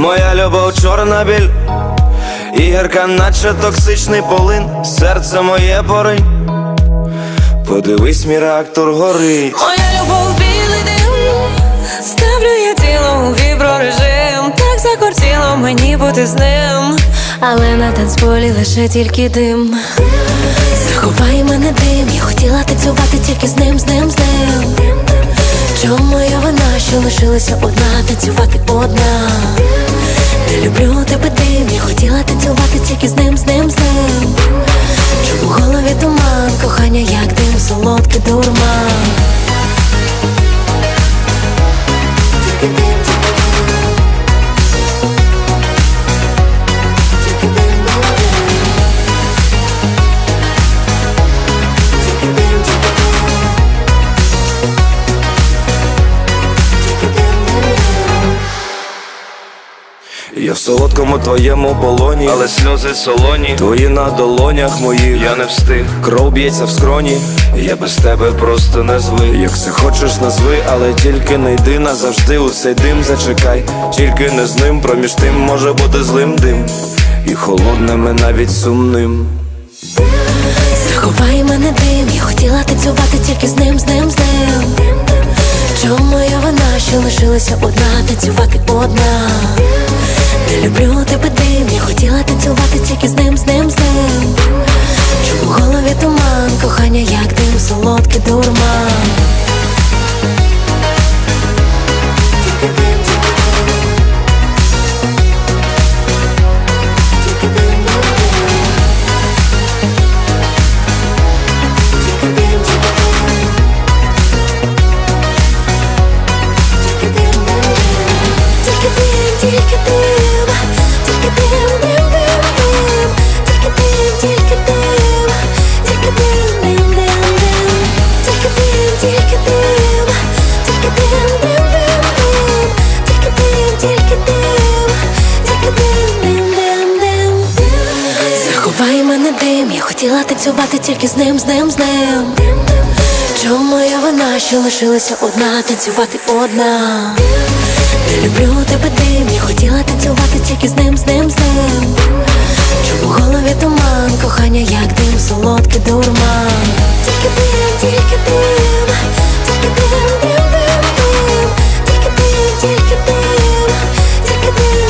Моя любов чорна біль, і гірка, наче токсичний полин, серце моє поринь. Подивись, мій реактор горить. Моя любов так закортіло мені бути з ним, але на танцполі лише тільки дим. Заховай мене дим, я хотіла танцювати тільки з ним, з ним, з ним. Чому моя вина, що лишилася одна, танцювати одна? Не люблю тебе дим, я хотіла танцювати тільки з ним, з ним, з ним. Чому в голові туман, кохання, як дим, солодкий дурман. Я твоєму полоні, але сльози солоні, твої на долонях моїх. Я не встиг, кров б'ється в скроні. Я без тебе просто не звик. Як це хочеш, назви, але тільки не йди назавжди. У цей дим зачекай, тільки не з ним, проміж тим може бути злим дим. І холодним, і навіть сумним. Заховай мене дим, я хотіла танцювати тільки з ним, з ним, з ним. Чому моя вина, що лишилася одна, танцювати одна? Люблю тебе дим, я хотіла танцювати тільки з ним, з ним, з ним. Чому в голові туман, кохання, як дим, солодкий дурман. Хотіла танцювати тільки з ним, з ним, з ним. Чому моя вина, що лишилася одна, танцювати одна? Не люблю тебе дим, я хотіла танцювати тільки з ним, з ним, з ним. Чому в голові туман, кохання, як дим, солодкий дурман. Тільки дим, тільки дим, тільки дим, дим, дим, дим, тільки дим, тільки дим, тільки дим,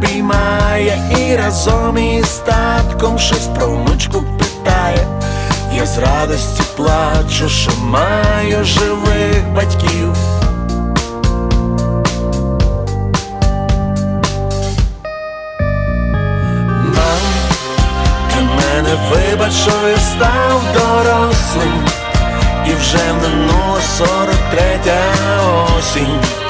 обіймає і разом із татком щось про внучку питає. Я з радості плачу, що маю живих батьків. Мам, ти мене вибачив, став дорослим, і вже минуло сорок третя осінь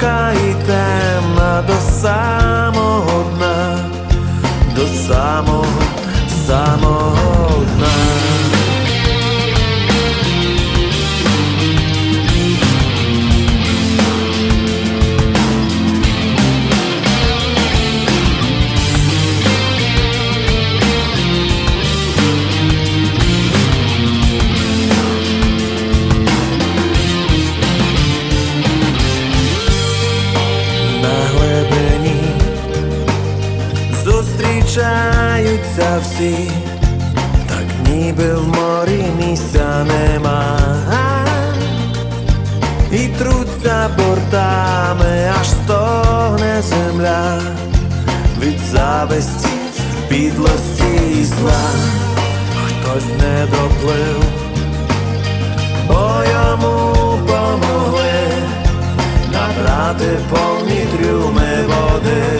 глибока від зависті, підлості і зла, хтось не доплив, бо йому помогли. Набрати повні трюми води,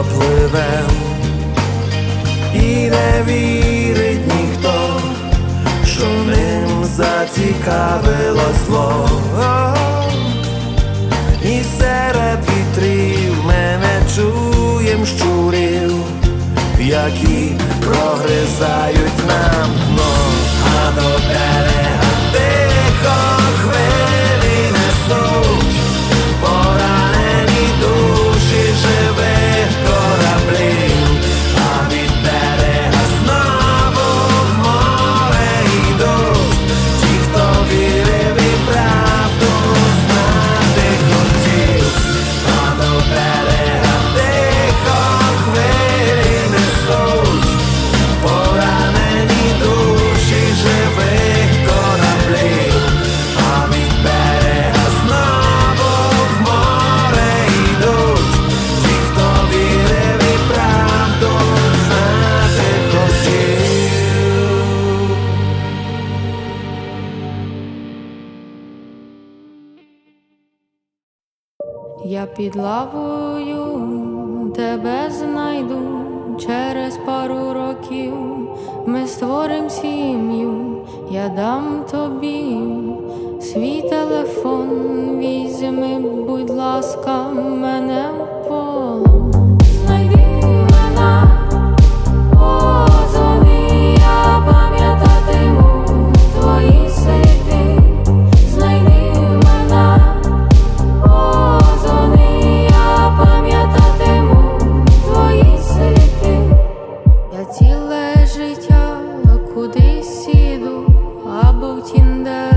прогризають нам під лавою тебе знайду через пару років. Ми створим сім'ю, я дам тобі свій телефон. Візьми, будь ласка, мене в полон. 听的。